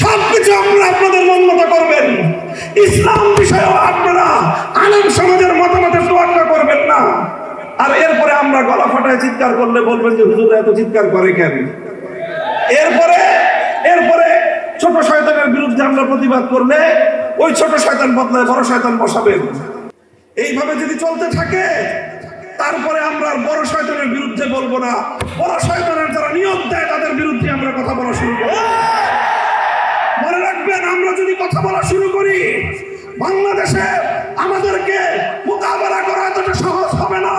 সবকিছু আপনারা আপনাদের মন মতো করবেন। ইসলাম বিষয়েও আপনারা আলেম সমাজের মতামতের তোয়াক্কা করবেন না। আর এরপরে আমরা গলা ফাটায় চিৎকার করলে বলবেন যে, হুজুর, এত চিৎকার করে কেন? এরপরে এরপরে ছোট শয়তানের বিরুদ্ধে আমরা প্রতিবাদ করলে ওই ছোট শয়তান বদলায়, বড় শয়তান বসাবেন। এইভাবে যদি চলতে থাকে, তারপরে আমরা বড় শয়তানের বিরুদ্ধে বলব না। বড় শয়তানের যারা নিয়োগ দেয়, তাদের বিরুদ্ধে আমরা কথা বলা শুরু করব। আমরা যদি কথা বলা শুরু করি, বাংলাদেশে আমাদেরকে মোকাবেলা করা এতটা সহজ হবে না।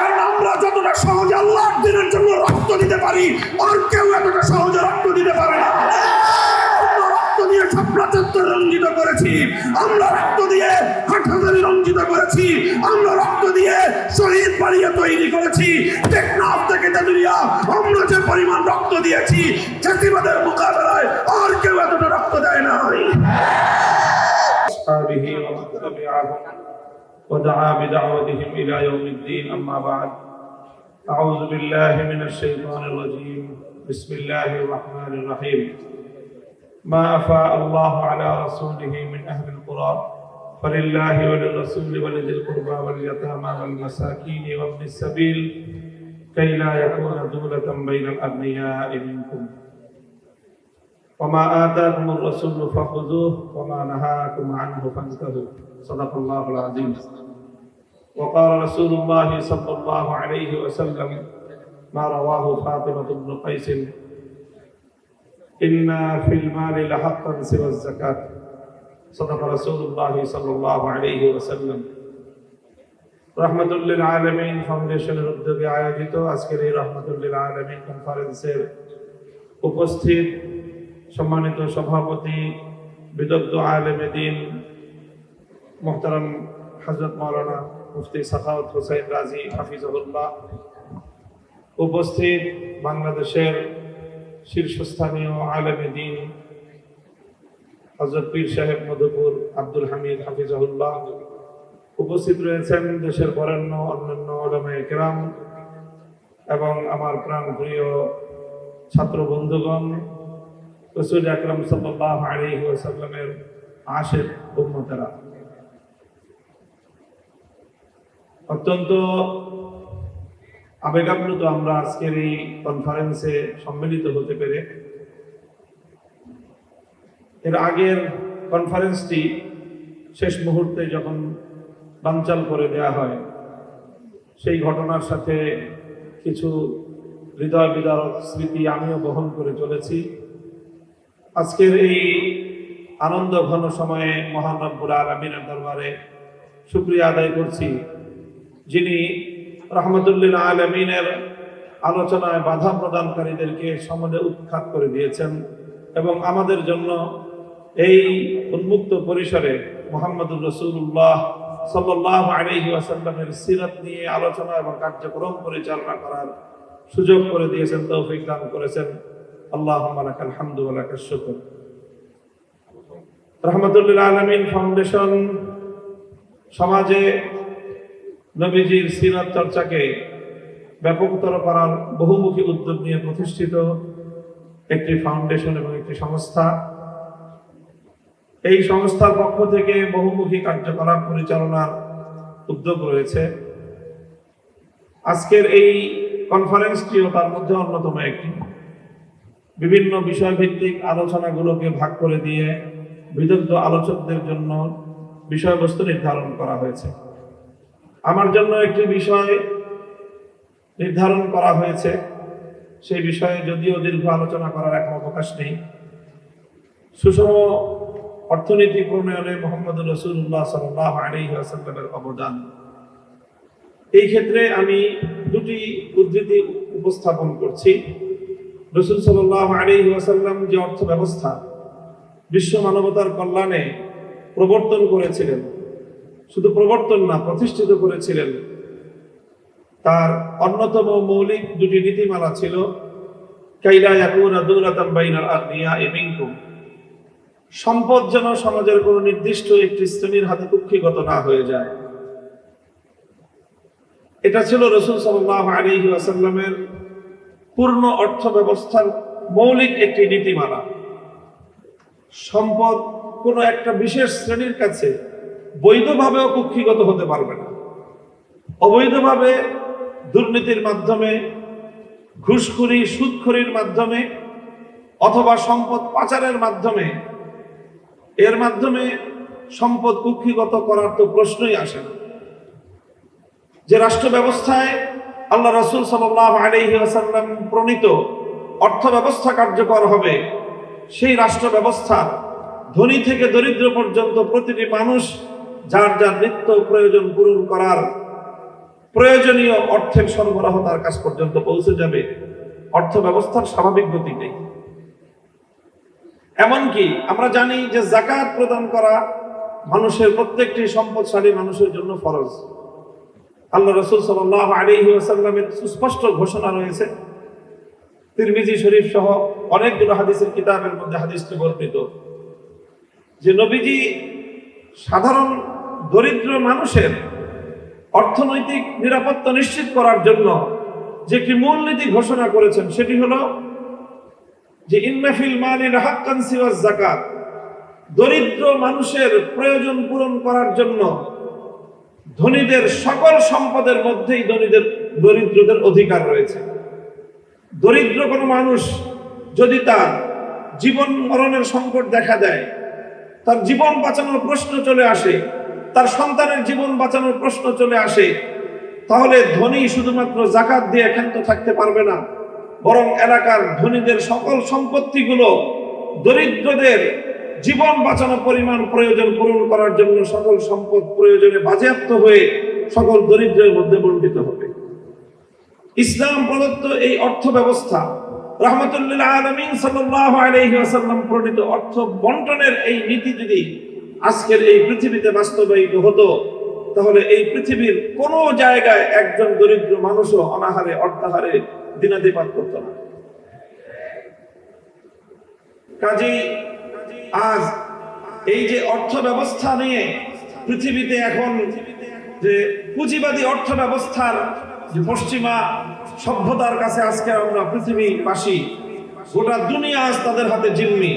কারণ আমরা যতটা সহজে আল্লাহ দিনের জন্য রক্ত দিতে পারি, আর কেউ এতটা সহজে রক্ত দিতে পারে না। দিয়ে ছাপড়া চত্বর রঞ্জিত করেছি আমরা রক্ত দিয়ে হাটহাজারি রঞ্জিত করেছি আমরা রক্ত দিয়ে শহীদ বাড়িয়ে তৈরি করেছি টেকনাফ থেকে তেতুলিয়া আমরা যে পরিমাণ রক্ত দিয়েছি জাতিবাদের মোকাবেলায় আর কেউ এতটা রক্ত দেয় নাই أصحابه ومن تبعهم ودعا بدعوتهم إلى يوم الدين أما بعد أعوذ بالله من الشيطان الرجيم بسم الله الرحمن الرحيم ما أفاء الله على رسوله من أهل القرى فلله وللرسول ولذي القربى واليتامى والمساكين وابن السبيل كي لا يكون دولة بين الأغنياء منكم. وما آتاكم الرسول فخذوه وما نهاكم عنه فانتهوا. صدق الله العظيم. وقال رسول الله صلى الله عليه وسلم ما رواه فاطمة بن قيس إن في المال لحقا سوى الزكاة صدق رسول الله صلى الله عليه وسلم রহমতুল্লিল আলমিন ফাউন্ডেশনের উদ্যোগে আয়োজিত আজকের এই রহমতুল্লিল আলমিন কনফারেন্সের উপস্থিত সম্মানিত সভাপতি বিদগ্ধ আলেমে দিন মোহতারাম হজরত মৌলানা মুফতি সাখাওয়াত হোসেন রাজি হাফিজুল্লাহ উপস্থিত বাংলাদেশের শীর্ষস্থানীয় আলেমে দিন। হজরত পীর সাহেব মধুপুর আব্দুল হামিদ হাফিজাহুল্লাহ উপস্থিত রয়েছেন দেশের বরেণ্য অন্যান্য ওলামায়ে কেরাম এবং আমার প্রাণ প্রিয় ছাত্র বন্ধুগণ রসুল আকরম সাল্লাহ ওয়াসাল্লামের আশের উম্মতেরা। অত্যন্ত আবেগাপ্লুত আমরা আজকের এই কনফারেন্সে সম্মিলিত হতে পেরে। এর আগের কনফারেন্সটি শেষ মুহূর্তে যখন বানচাল করে দেয়া হয়, সেই ঘটনার সাথে কিছু হৃদয় বিদারক স্মৃতি আমিও বহন করে চলেছি। আজকের এই আনন্দ ঘন সময়ে মহান রব্বুল আলমিনের দরবারে শুক্রিয়া আদায় করছি, যিনি রহমতুল্লিল আলমিনের আলোচনায় বাধা প্রদানকারীদেরকে সমলে উৎখাত করে দিয়েছেন এবং আমাদের জন্য এই উন্মুক্ত পরিসরে মোহাম্মদুর রসুল্লাহ সাল্লাহ আলহি আসাল্লামের সিরত নিয়ে আলোচনা এবং কার্যক্রম পরিচালনা করার সুযোগ করে দিয়েছেন, তৌফিক দান করেছেন। আল্লাহ আলহামদু শুকর। রহমতুল্লাহ আলমিন ফাউন্ডেশন সমাজে নবীজির সিরাত চর্চাকে ব্যাপকতর করার বহুমুখী উদ্যোগ নিয়ে প্রতিষ্ঠিত একটি ফাউন্ডেশন এবং একটি সংস্থা। এই সংস্থার পক্ষ থেকে বহুমুখী কার্যকলাপ পরিচালনার উদ্যোগ রয়েছে। আজকের এই কনফারেন্সটিও তার মধ্যে অন্যতম একটি। বিভিন্ন বিষয়ভিত্তিক আলোচনাগুলোকে ভাগ করে দিয়ে বিদগ্ধ আলোচকদের জন্য বিষয়বস্তু নির্ধারণ করা হয়েছে। আমার জন্য একটি বিষয় নির্ধারণ করা হয়েছে। সেই বিষয়ে যদিও দীর্ঘ আলোচনা করার এখন অবকাশ নেই। সুষম অর্থনীতি প্রণয়নে মোহাম্মদ রসুল্লাহ সাল্লাহ আলী আসাল্লামের অবদান। এই ক্ষেত্রে আমি দুটি উদ্ধৃতি উপস্থাপন করছি। রসুল সাল্লাহ আলী আসাল্লাম যে অর্থ ব্যবস্থা বিশ্ব মানবতার কল্যাণে প্রবর্তন করেছিলেন শুধু প্রবর্তন না, প্রতিষ্ঠিত করেছিলেন। তার অন্যতম মৌলিক দুটি নীতিমালা ছিল সম্পদ যেন সমাজের কোন নির্দিষ্ট একটি শ্রেণির হাতে কুক্ষিগত না হয়ে যায়। এটা ছিল রসুল আসাল্লামের পূর্ণ অর্থ ব্যবস্থার মৌলিক একটি নীতিমালা। সম্পদ কোনো একটা বিশেষ শ্রেণির কাছে বৈধভাবেও কুক্ষিগত হতে পারবে না। অবৈধভাবে দুর্নীতির মাধ্যমে, ঘুষখুরি, সুদখুরির মাধ্যমে অথবা সম্পদ পাচারের মাধ্যমে, এর মাধ্যমে সম্পদ কুক্ষিগত করার তো প্রশ্নই আসে না। যে রাষ্ট্র ব্যবস্থায় আল্লাহ রসুল সাল্লাহ আলহি আসাল্লাম প্রণীত অর্থ ব্যবস্থা কার্যকর হবে, সেই রাষ্ট্র ব্যবস্থার ধনী থেকে দরিদ্র পর্যন্ত প্রতিটি মানুষ যার যার নিত্য প্রয়োজন পূরণ করার প্রয়োজনীয় অর্থের সরবরাহ তার কাছ পর্যন্ত পৌঁছে যাবে। অর্থ ব্যবস্থার স্বাভাবিক গতি নেই। এমনকি আমরা জানি যে জাকাত প্রদান করা মানুষের প্রত্যেকটি সম্পদশালী মানুষের জন্য ফরজ। আল্লাহ রসুল সাল্লাহ আলিহি আসাল্লামের সুস্পষ্ট ঘোষণা রয়েছে। তিরমিজি শরীফ সহ অনেকগুলো হাদিসের কিতাবের মধ্যে হাদিসটি বর্ণিত। যে নবীজি সাধারণ দরিদ্র মানুষের অর্থনৈতিক নিরাপত্তা নিশ্চিত করার জন্য যে একটি মূলনীতি ঘোষণা করেছেন, সেটি হলো যে ইন্নাফিল মালির হাক্কান সিওয়াজ জাকাত দরিদ্র মানুষের প্রয়োজন পূরণ করার জন্য ধনীদের সকল সম্পদের মধ্যেই ধনীদের, দরিদ্রদের অধিকার রয়েছে। দরিদ্র কোনো মানুষ যদি তার জীবন মরণের সংকট দেখা দেয়, তার জীবন বাঁচানোর প্রশ্ন চলে আসে তার সন্তানের জীবন বাঁচানোর প্রশ্ন চলে আসে। তাহলে ধনী শুধুমাত্র জাকাত দিয়ে ক্ষান্ত থাকতে পারবে না, বরং এলাকার ধনীদের সকল সম্পত্তিগুলো দরিদ্রদের জীবন বাঁচানো পরিমাণ প্রয়োজন পূরণ করার জন্য সকল সম্পদ প্রয়োজনে বাজেয়াপ্ত হয়ে সকল দরিদ্রের মধ্যে বন্টিত হবে। ইসলাম প্রদত্ত এই অর্থ ব্যবস্থা রহমতুল্লাহ আলমিন আসাল্লাম প্রণীত অর্থ বন্টনের এই নীতি যদি আজকের এই পৃথিবীতে বাস্তবায়িত হতো, তাহলে এই পৃথিবীর কোনো জায়গায় একজন দরিদ্র মানুষও অনাহারে অর্থাহারে দিনাদিপাত করত না। কাজেই আজ এই যে অর্থ ব্যবস্থা নিয়ে পৃথিবীতে এখন যে পুঁজিবাদী অর্থ ব্যবস্থার যে পশ্চিমা সভ্যতার কাছে আজকে আমরা পৃথিবীবাসী, গোটা দুনিয়া আজ তাদের হাতে জিম্মি।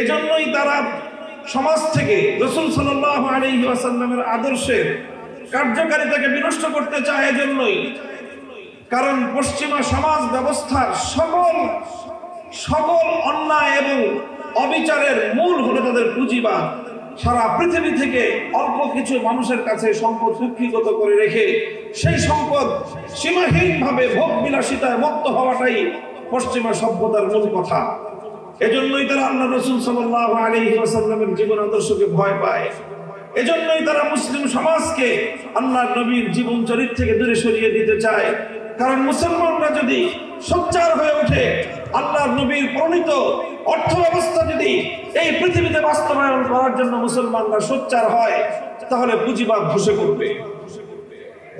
এজন্যই তারা সমাজ থেকে রসুল সাল্লাহ আলী আসাল্লামের আদর্শের কার্যকারিতাকে বিনষ্ট করতে চায় এজন্যই। কারণ পশ্চিমা সমাজ ব্যবস্থার সকল সকল অন্যায় এবং অবিচারের মূল হলো তাদের পুঁজিবাদ। সারা পৃথিবী থেকে অল্প কিছু মানুষের কাছে সম্পদ কুক্ষিগত করে রেখে সেই সম্পদ সীমাহীনভাবে ভোগ বিলাসিতায় মত্ত হওয়াটাই পশ্চিমা সভ্যতার মূল কথা। এজন্যই তারা আল্লাহ রসুল সাল্লাহ আলী জীবন আদর্শকে ভয় পায়। এজন্যই তারা মুসলিম সমাজকে আল্লাহ নবীর জীবন চরিত্র থেকে দূরে সরিয়ে দিতে চায়। কারণ মুসলমানরা যদি সোচ্চার হয়ে ওঠে আল্লাহ নবীর প্রণীত অর্থ ব্যবস্থা যদি এই পৃথিবীতে বাস্তবায়ন করার জন্য মুসলমানরা সোচ্চার হয়, তাহলে পুঁজিবাদ ধসে পড়বে।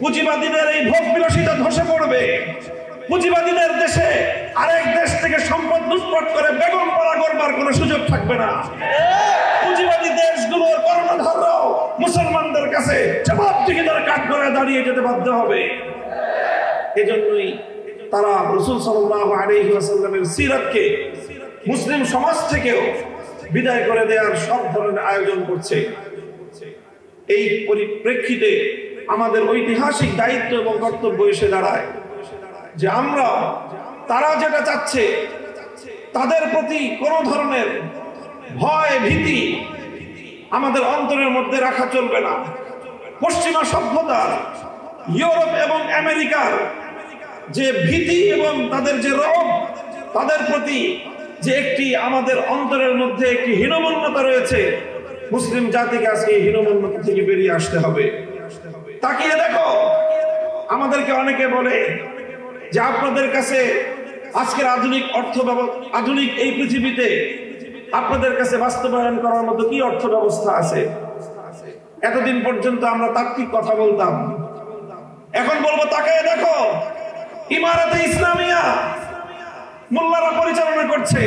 পুঁজিবাদীদের এই ভোগ বিলাসিতা ধসে পড়বে। পুঁজিবাদীদের দেশে আরেক দেশ থেকে সম্পদ লুটপাট করে বেগম পাড়া করবার কোনো সুযোগ থাকবে না। পুঁজিবাদী দেশগুলোর কর্ণধাররাও মুসলমানদের কাছে জবাবদিহিতার কাঠ করে দাঁড়িয়ে যেতে বাধ্য হবে। এজন্যই তারা রসুল সাল্লাহ আলহি আসাল্লামের সিরাতকে মুসলিম সমাজ থেকেও বিদায় করে দেওয়ার সব ধরনের আয়োজন করছে। এই পরিপ্রেক্ষিতে আমাদের ঐতিহাসিক দায়িত্ব এবং কর্তব্য এসে দাঁড়ায়। যে আমরা, তারা যেটা চাচ্ছে, তাদের প্রতি কোনো ধরনের ভয়, ভীতি আমাদের অন্তরের মধ্যে রাখা চলবে না। পশ্চিমা সভ্যতার ইউরোপ এবং আমেরিকার যে ভীতি এবং তাদের যে রোগ, তাদের প্রতি যে একটি আমাদের অন্তরের মধ্যে একটি হীনমন্যতা রয়েছে, মুসলিম জাতিকে আজকে এই হীনমন্যতা থেকে বেরিয়ে আসতে হবে। তাকিয়ে দেখো, আমাদেরকে অনেকে বলে যে আপনাদের কাছে আজকের আধুনিক অর্থ আধুনিক এই পৃথিবীতে আপনাদের কাছে বাস্তবায়ন করার মতো কি অর্থ ব্যবস্থা আছে? এতদিন পর্যন্ত আমরা তাত্ত্বিক কথা বলতাম। এখন বলব তাকে দেখো, ইমারতে ইসলামিয়া মোল্লারা পরিচালনা করছে,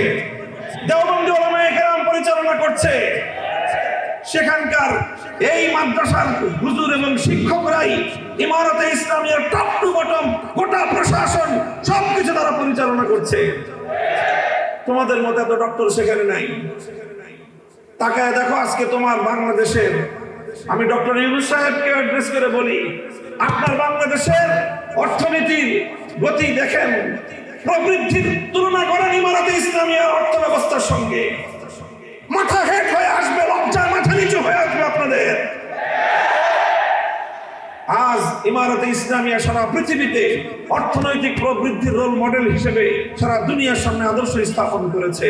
দেওবন্দি ওলামায়ে কেরাম পরিচালনা করছে। সেখানকার এই মাদ্রাসার হুজুর এবং শিক্ষকরাই ইমারতে ইসলামিয়ার টপ টু বটম গোটা প্রশাসন সবকিছু তারা পরিচালনা করছে। তোমাদের মতো এত ডক্টর সেখানে নাই? তাকায় দেখো আজকে তোমার বাংলাদেশের, আমি ডক্টর ইউনুস সাহেবকে অ্যাড্রেস করে বলি, আপনার বাংলাদেশের অর্থনীতির গতি দেখেন, প্রবৃদ্ধির তুলনা করেন ইমারতে ইসলামিয়ার অর্থ ব্যবস্থার সঙ্গে। মাথা হেট হয়ে আসবে লজ্জায় মাথা আপনাদের আজ ইমারতে ইসলামিয়া সারা পৃথিবীতে অর্থনৈতিক প্রবৃদ্ধির রোল মডেল হিসেবে সারা দুনিয়ার সামনে আদর্শ স্থাপন করেছে।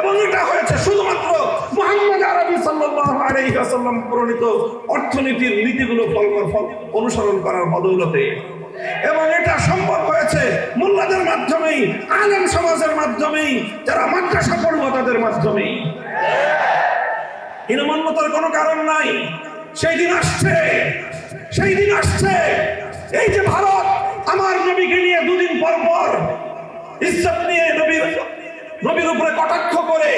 এবং এটা হয়েছে শুধুমাত্র মোহাম্মদ আরবি ওয়াসাল্লাম প্রণীত অর্থনীতির নীতিগুলো অনুসরণ করার বদৌলতে। এবং এটা সম্ভব হয়েছে মোল্লাদের মাধ্যমেই, আলেম সমাজের মাধ্যমেই, যারা মাদ্রাসা পড়ুয়া তাদের মাধ্যমেই। হীনমন্যতার কোনো কারণ নাই। সেই দিন আসছে, সেই দিন আসছে। এই যে ভারত, আমার নবীকে নিয়ে দুদিন পর পর ইজ্জত নিয়ে নবীর নবীর উপরে কটাক্ষ করে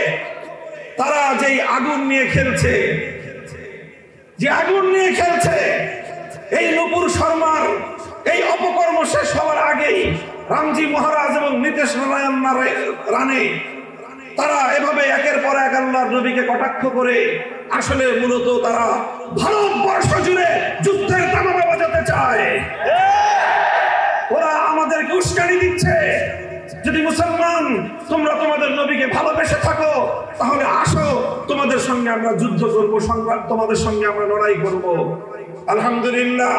তারা যেই আগুন নিয়ে খেলছে, যে আগুন নিয়ে খেলছে, এই নুপুর শর্মার এই অপকর্ম শেষ হওয়ার আগেই রামজি মহারাজ এবং নীতিশ নারায়ণ রানে তারা এভাবে একের পর এক আল্লাহর নবীকে কটাক্ষ করে, আসলে মূলত তারা ভারতবর্ষ জুড়ে যুদ্ধের তামামা বাজাতে চায়। ওরা আমাদের উস্কানি দিচ্ছে। যদি মুসলমান, তোমরা তোমাদের নবীকে ভালোবেসে থাকো, তাহলে আসো, তোমাদের সঙ্গে আমরা যুদ্ধ করব, সংগ্রাম তোমাদের সঙ্গে আমরা লড়াই করব। আলহামদুলিল্লাহ,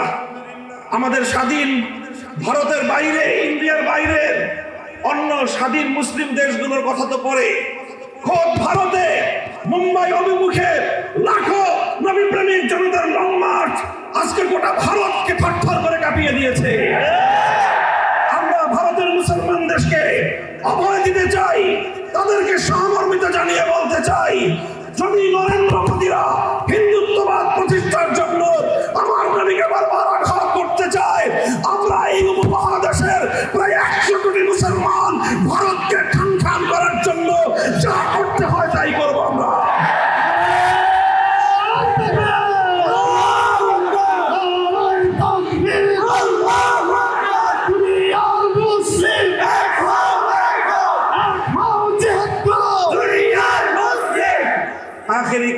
আমাদের স্বাধীন ভারতের বাইরে, ইন্ডিয়ার বাইরে অন্য স্বাধীন মুসলিম দেশগুলোর কথা তো পরে। খোদ ভারতে মুম্বাই অভিমুখে লাখো নবী প্রেমিক জনতার লং মার্চ আজকে গোটা ভারতকে থরথর করে কাঁপিয়ে দিয়েছে। আমরা ভারতের মুসলমান দেশকে অভয় দিতে চাই, তাদেরকে সহমর্মিতা জানিয়ে বলতে চাই, যদি নরেন্দ্র মোদীরা হিন্দুত্ববাদ প্রতিষ্ঠার জন্য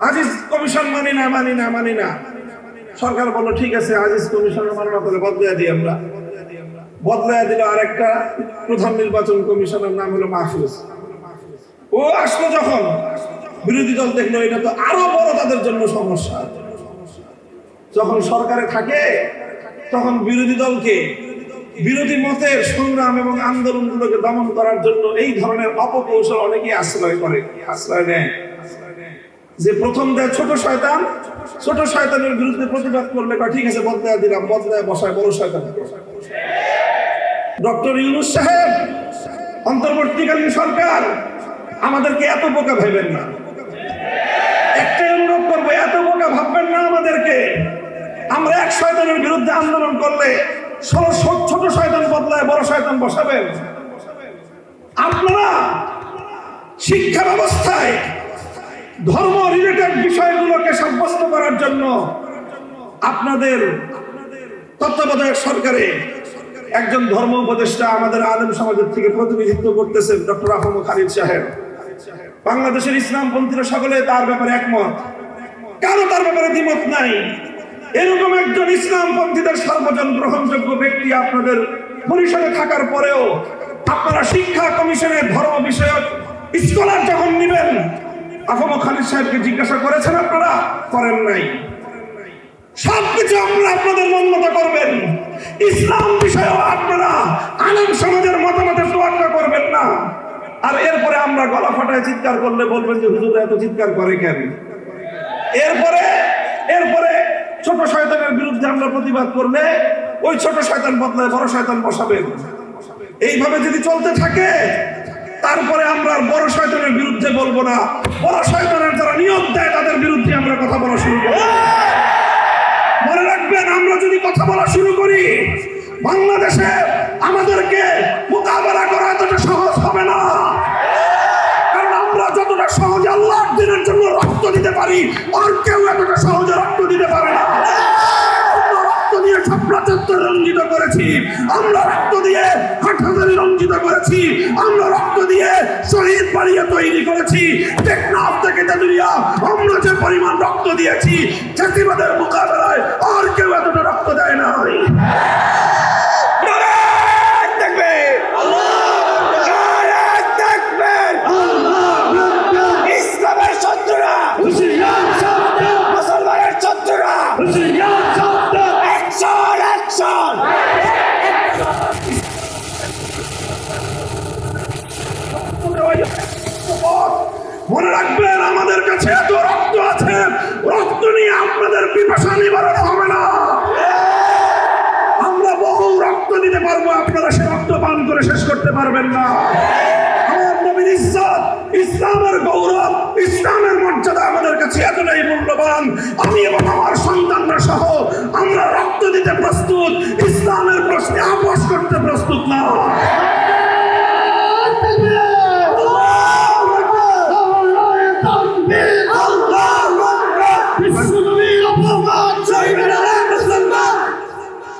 আজিজ কমিশন মানি না মানি না মানি না। সরকার বলল, ঠিক আছে, আজিজ কমিশনের মানো না তাহলে বদলায় দিই আমরা। বদলায় দিল আরেকটা প্রধান নির্বাচন কমিশনের নাম হলো মাহফুজ। ও আসলো যখন, বিরোধী দল দেখল এটা তো আরও বড় তাদের জন্য সমস্যা। যখন সরকারে থাকে, তখন বিরোধী দলকে বিরোধী মতের সংগ্রাম এবং আন্দোলনগুলোকে দমন করার জন্য এই ধরনের অপকৌশল অনেকেই আশ্রয় করে, আশ্রয় নেয়। যে প্রথম দেয় ছোট শয়তান, ছোট শয়তানের বিরুদ্ধে প্রতিবাদ করলে ঠিক আছে, বদলায় দিলাম, বদলায় বসায়, বড় শয়তান। ডক্টর ইউনুস সাহেব, অন্তর্বর্তীকালীন সরকার, আমাদেরকে এত বোকা ভেবেন না। একটাই অনুরোধ করব, এত বোকা ভাববেন না আমাদেরকে। আমরা এক শয়তানের বিরুদ্ধে আন্দোলন করলে ষোলো ছোট শয়তান বদলায়, বড় শয়তান বসাবেন। আপনারা শিক্ষা ব্যবস্থায় ধর্ম রিলেটেড বিষয়গুলোকে সাব্যস্ত করার জন্য আপনাদের তত্ত্বাবধায়ক সরকারে একজন ধর্ম উপদেষ্টা আমাদের আলেম সমাজের থেকে প্রতিনিধিত্ব করতেছেন ডক্টর আহম খালিদ সাহেব। বাংলাদেশের ইসলামপন্থীরা সকলে তার ব্যাপারে একমত। কারও তার ব্যাপারে দ্বিমত নাই। এরকম একজন ইসলামপন্থীদের সর্বজন গ্রহণযোগ্য ব্যক্তি আপনাদের পরিষদে থাকার পরেও আপনারা শিক্ষা কমিশনের ধর্ম বিষয়ক স্কলার যখন নেবেন আহম খালিদ সাহেবকে জিজ্ঞাসা করেছেন আপনারা? করেন নাই। সবকিছু আপনারা আপনাদের মন মতো করবেন। ইসলাম বিষয়েও আপনারা আনন্দ সমাজের মতামতের তোয়াক্কা করবেন না। আর এরপরে আমরা গলা ফাটায় চিৎকার করলে বলবেন যে, হুজুর, এত চিৎকার করে কেন? এরপরে এরপরে ছোট শয়তানের বিরুদ্ধে আমরা প্রতিবাদ করলে ওই ছোট শয়তান বদলায়, বড় শয়তান বসাবেন। এইভাবে যদি চলতে থাকে তারপরে আমরা বড় শয়তানের বিরুদ্ধে বলব না। বড় শয়তানের যারা নিয়োগ দেয়, তাদের বিরুদ্ধে আমরা কথা বলা শুরু করব মনে রাখবেন, আমরা যদি কথা বলা শুরু করি, বাংলাদেশে আমাদেরকে মোকাবেলা করা এতটা সহজ হবে না। কারণ আমরা যতটা সহজে আল্লাহর দিনের জন্য রক্ত দিতে পারি, আর কেউ এতটা সহজে রক্ত দিতে পারে না। চত্বর রঞ্জিত করেছি। আমরা রক্ত দিয়ে হাটহাজারি রঞ্জিত করেছি। আমরা রক্ত দিয়ে শহীদ বাড়িয়ে তৈরি করেছি। টেকনাফ থেকে তেতুলিয়া আমরা যে পরিমাণ রক্ত দিয়েছি, জাতিবাদের মোকাবেলায় আর কেউ এতটা রক্ত দেয় না ইসলামের শত্রুরা মুসলমানের শত্রুরা অ্যাকশন অ্যাকশন মনে রাখবেন আমাদের কাছে এত রক্ত আছে রক্ত আপনাদের পিপাসা নিবারণ হবে না। আমরা বহু রক্ত দিতে পারব আপনারা সে রক্ত পান করে শেষ করতে পারবেন না। আমার নবীর ইজ্জত ইসলামের গৌরব ইসলামের মর্যাদা আমাদের কাছে এতটাই মূল্যবান। আমি এবং আমার সন্তানরা সহ আমরা রক্ত দিতে প্রস্তুত ইসলামের প্রশ্নে আপোষ করতে প্রস্তুত না।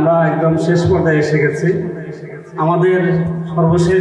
আমরা একদম শেষ পর্যায়ে এসে গেছি। আমাদের সর্বশেষ